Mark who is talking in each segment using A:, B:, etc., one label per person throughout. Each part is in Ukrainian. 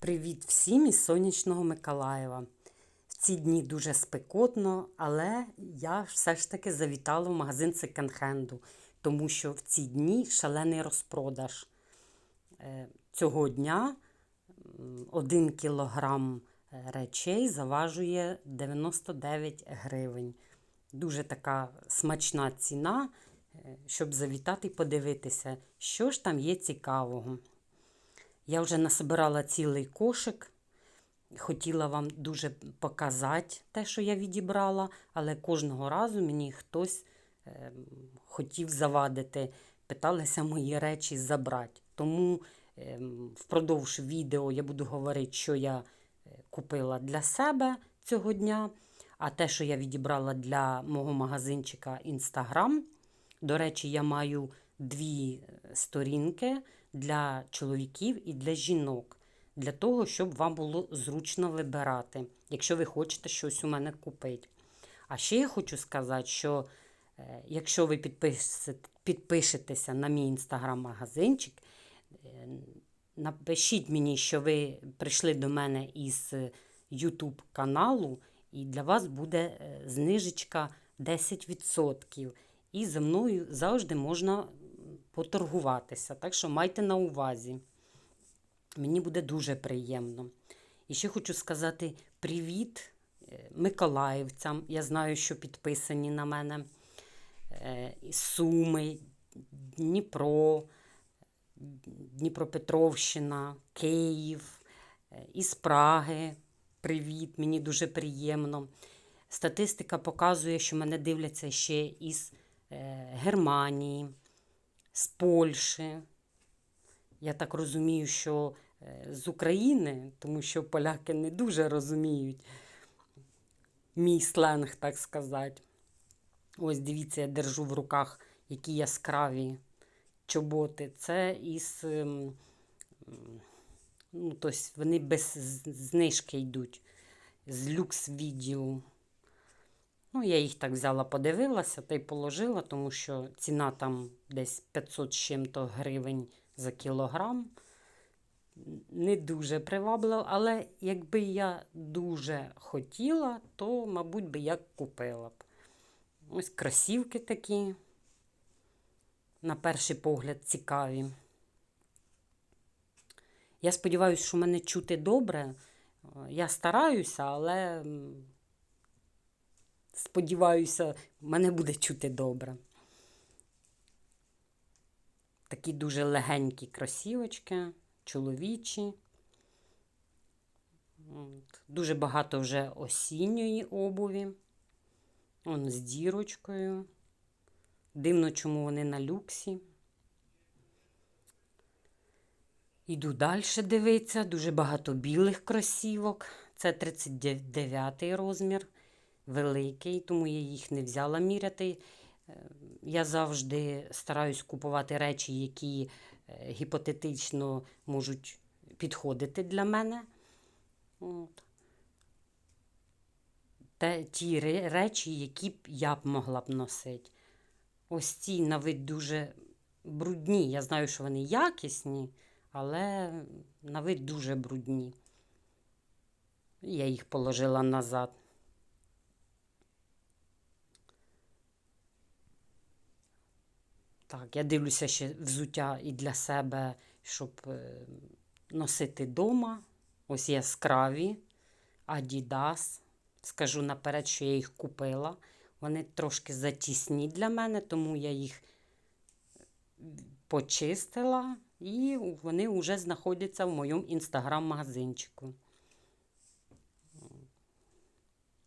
A: Привіт всім із сонячного Миколаєва. В ці дні дуже спекотно, але я все ж таки завітала в магазин секонд-хенду, тому що в ці дні шалений розпродаж. Е, Цього дня м, 1 кілограм е, речей заважує 99 гривень. Дуже така смачна ціна, е, щоб завітати і подивитися, що ж там є цікавого. Я вже насобирала цілий кошик. Хотіла вам дуже показати те, що я відібрала, але кожного разу мені хтось е, хотів завадити, питалися мої речі забрати. Тому е, впродовж відео я буду говорити, що я е, купила для себе цього дня, а те, що я відібрала для мого магазинчика Instagram. До речі, я маю дві сторінки для чоловіків і для жінок, для того, щоб вам було зручно вибирати, якщо ви хочете щось у мене купити. А ще я хочу сказати, що е, якщо ви підпишетеся на мій інстаграм-магазинчик, е, напишіть мені, що ви прийшли до мене із YouTube каналу, і для вас буде е, знижечка 10%. І зі мною завжди можна поторгуватися. Так що майте на увазі. Мені буде дуже приємно. І ще хочу сказати привіт е, миколаївцям. Я знаю, що підписані на мене. Е, Суми, Дніпро, Дніпропетровщина, Київ, е, із Праги. Привіт, мені дуже приємно. Статистика показує, що мене дивляться ще із Германії, з Польщі. Я так розумію, що е, з України, тому що поляки не дуже розуміють мій сленг, так сказати. Ось дивіться, я держу в руках які яскраві чоботи. Це із. ем, Ну, тобто вони без знижки йдуть з люкс відділу. Ну, я їх так взяла, подивилася та й положила, тому що ціна там десь 500 з чим-то гривень за кілограм. Не дуже приваблива, але якби я дуже хотіла, то, мабуть, би я купила б. Ось кросівки такі, на перший погляд, цікаві. Я сподіваюся, що мене чути добре. Е, Я стараюся, але сподіваюся, мене буде чути добре. Такі дуже легенькі кросівочки, чоловічі. Дуже багато вже осінньої обуві. Он з дірочкою. Дивно, чому вони на люксі. Іду далі дивитися. Дуже багато білих кросівок. Це 39 розмір, великий, тому я їх не взяла міряти. Е, Я завжди стараюсь купувати речі, які е, гіпотетично можуть підходити для мене. От. Те, ті речі, які б я б могла б носити. Ось ці на вид дуже брудні. Я знаю, що вони якісні, але на вид дуже брудні. Я їх положила назад. Так, я дивлюся ще взуття і для себе, щоб е, носити вдома. Ось яскраві, Adidas. Скажу наперед, що я їх купила. Вони трошки затісні для мене, тому я їх почистила і вони вже знаходяться в моєму інстаграм-магазинчику.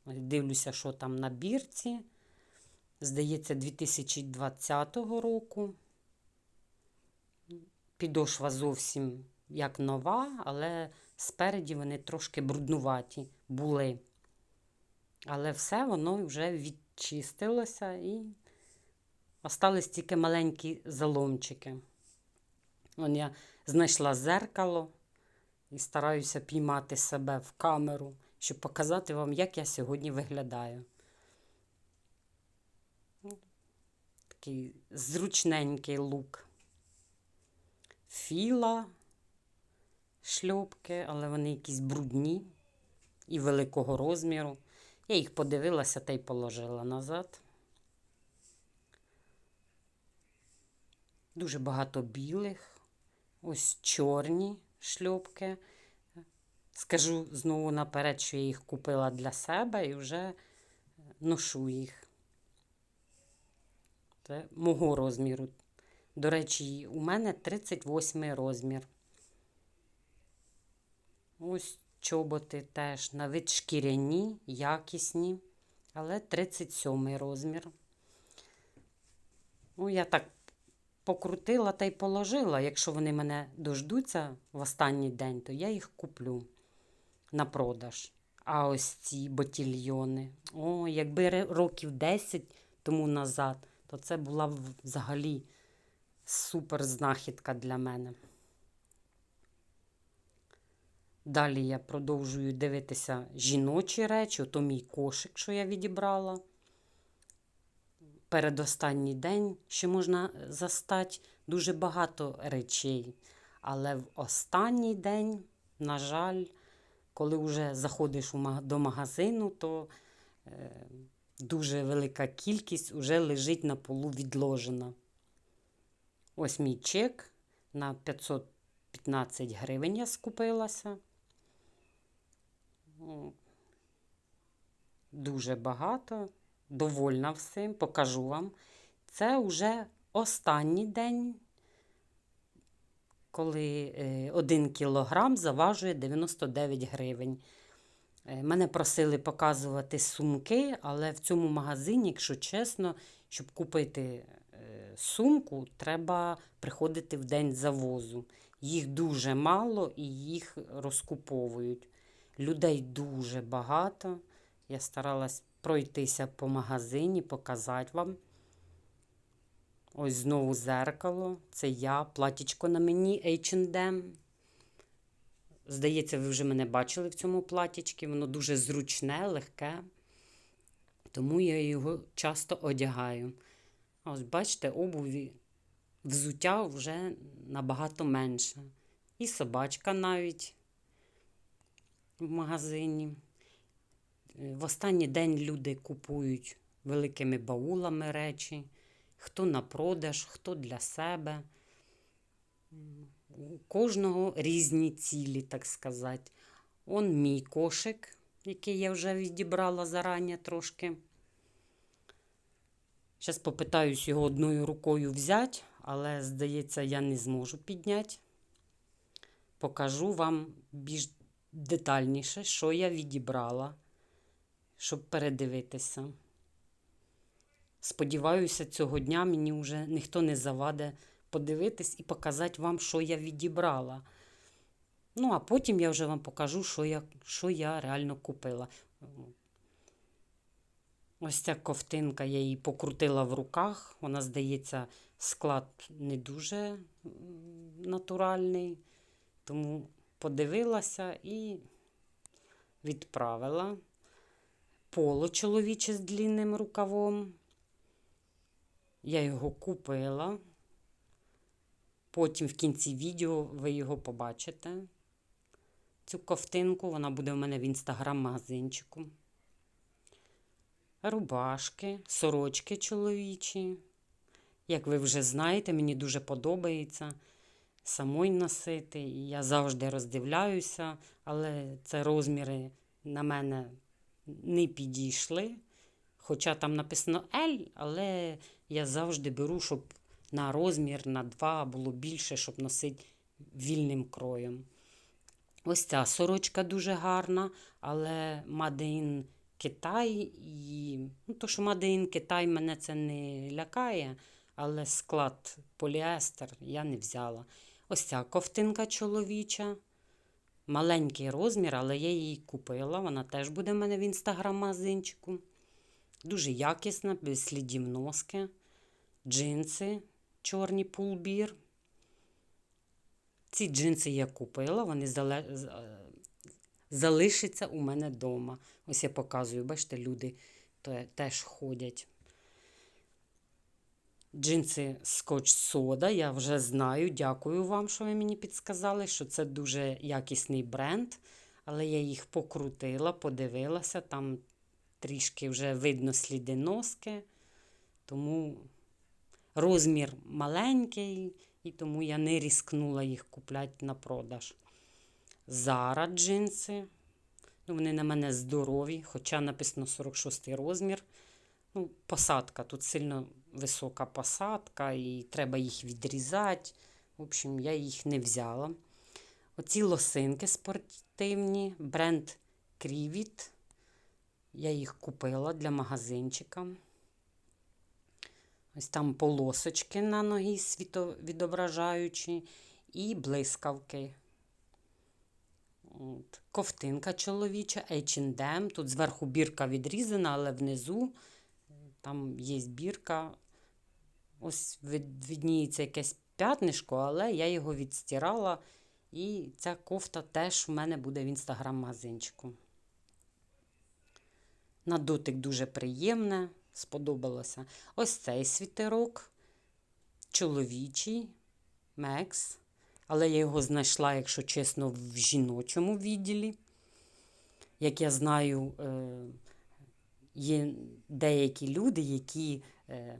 A: Дивлюся, що там на бірці. Здається, 2020 року. Підошва зовсім як нова, але спереді вони трошки бруднуваті були. Але все воно вже відчистилося і остались тільки маленькі заломчики. Вон я знайшла зеркало і стараюся піймати себе в камеру, щоб показати вам, як я сьогодні виглядаю. Такий зручненький лук. Філа, шльопки, але вони якісь брудні і великого розміру. Я їх подивилася та й положила назад. Дуже багато білих, ось чорні шльопки. Скажу знову наперед, що я їх купила для себе і вже ношу їх. Це мого розміру. До речі, у мене 38 розмір. Ось чоботи теж на шкіряні, якісні, але 37 розмір. Ну, я так покрутила та й положила. Якщо вони мене дождуться в останній день, то я їх куплю на продаж. А ось ці ботільйони. О, якби років 10 тому назад, то це була взагалі супер знахідка для мене. Далі я продовжую дивитися жіночі речі, ото мій кошик, що я відібрала. Передостанній день ще можна застати дуже багато речей. Але в останній день, на жаль, коли вже заходиш до магазину, то е, дуже велика кількість вже лежить на полу відложена. Ось мій чек на 515 гривень я скупилася. Дуже багато, довольна всім, покажу вам. Це вже останній день, коли 1 кілограм заважує 99 гривень. Е, Мене просили показувати сумки, але в цьому магазині, якщо чесно, щоб купити е, сумку, треба приходити в день завозу. Їх дуже мало і їх розкуповують. Людей дуже багато. Я старалась пройтися по магазині, показати вам. Ось знову зеркало. Це я, платічко на мені H&M. Здається, ви вже мене бачили в цьому платічці. Воно дуже зручне, легке. Тому я його часто одягаю. А Ось бачите, обуві взуття вже набагато менше. І собачка навіть в магазині. Е, В останній день люди купують великими баулами речі, хто на продаж, хто для себе. У кожного різні цілі, так сказати. Он мій кошик, який я вже відібрала зарані трошки. Зараз попитаюсь його одною рукою взяти, але, здається, я не зможу підняти. Покажу вам більш детальніше, що я відібрала, щоб передивитися. Сподіваюся, цього дня мені вже ніхто не заваде подивитись і показати вам, що я відібрала. Ну, а потім я вже вам покажу, що я, що я реально купила. Ось ця ковтинка, я її покрутила в руках. Вона, здається, склад не дуже натуральний. Тому подивилася і відправила. Поло чоловіче з длинним рукавом. Я його купила. Потім в кінці відео ви його побачите. Цю ковтинку, вона буде в мене в інстаграм-магазинчику. Рубашки, сорочки чоловічі. Як ви вже знаєте, мені дуже подобається самой носити. Я завжди роздивляюся, але це розміри на мене не підійшли. Хоча там написано L, але я завжди беру, щоб на розмір на 2 було більше, щоб носити вільним кроєм. Ось ця сорочка дуже гарна, але in Китай і ну, то, що in Китай мене це не лякає, але склад поліестер я не взяла. Ось ця ковтинка чоловіча. Маленький розмір, але я її купила. Вона теж буде в мене в інстаграм-магазинчику. Дуже якісна, без слідів носки. Джинси, чорні пулбір. Ці джинси я купила, вони е, залишаться у мене вдома. Ось я показую, бачите, люди теж ходять. Джинси Scotch Soda, я вже знаю. Дякую вам, що ви мені підсказали, що це дуже якісний бренд. Але я їх покрутила, подивилася, там трішки вже видно сліди носки. Тому розмір маленький, і тому я не різкнула їх купляти на продаж. Зара джинси. Ну, вони на мене здорові, хоча написано 46 розмір. Ну, посадка. Тут сильно висока посадка, і треба їх відрізати. В общем, я їх не взяла. Оці лосинки спортивні, бренд Крівіт. Я їх купила для магазинчика. Ось там полосочки на ногі світовідображаючі і блискавки. От. Ковтинка чоловіча, H&M. Тут зверху бірка відрізана, але внизу там є бірка. Ось від- відніється якесь п'ятнишко, але я його відстирала. І ця кофта теж в мене буде в інстаграм-магазинчику. На дотик дуже приємне, сподобалося. Ось цей світерок, чоловічий, Мекс. Але я його знайшла, якщо чесно, в жіночому відділі. Як я знаю, е, є деякі люди, які е,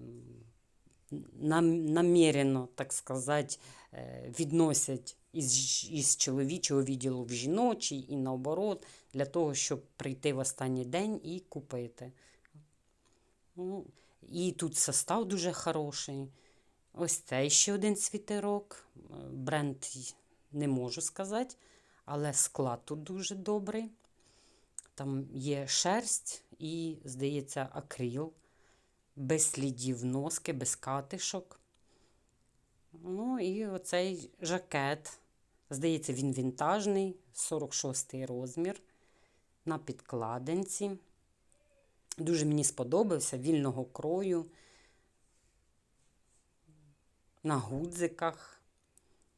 A: нам- намірено, так сказати, е, відносять із, із чоловічого відділу в жіночий і наоборот, для того, щоб прийти в останній день і купити. Ну, і тут состав дуже хороший. Ось цей ще один світерок. Е, Бренд не можу сказати, але склад тут дуже добрий. Там є шерсть і, здається, акрил, без слідів носки, без катишок. Ну і оцей жакет. Здається, він вінтажний, 46 розмір на підкладинці. Дуже мені сподобався вільного крою, на гудзиках,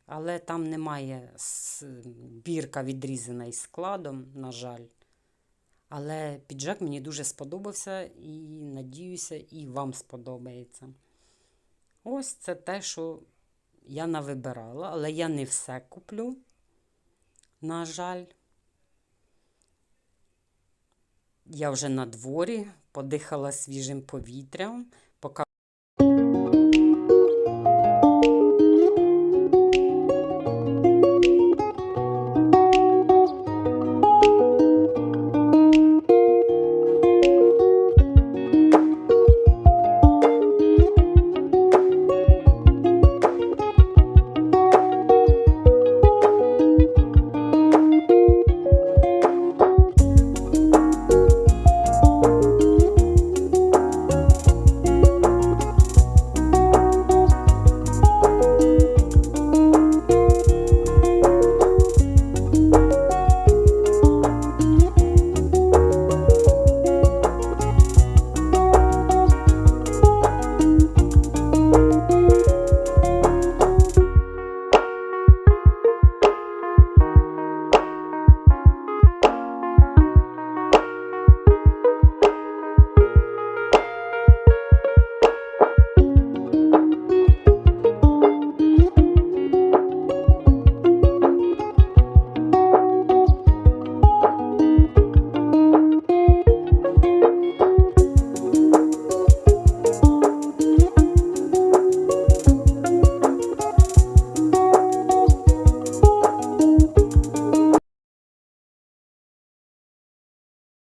A: але там немає бірка відрізана із складом, на жаль. Але піджак мені дуже сподобався і надіюся, і вам сподобається. Ось це те, що я навибирала, але я не все куплю, на жаль. Я вже на дворі, подихала свіжим повітрям.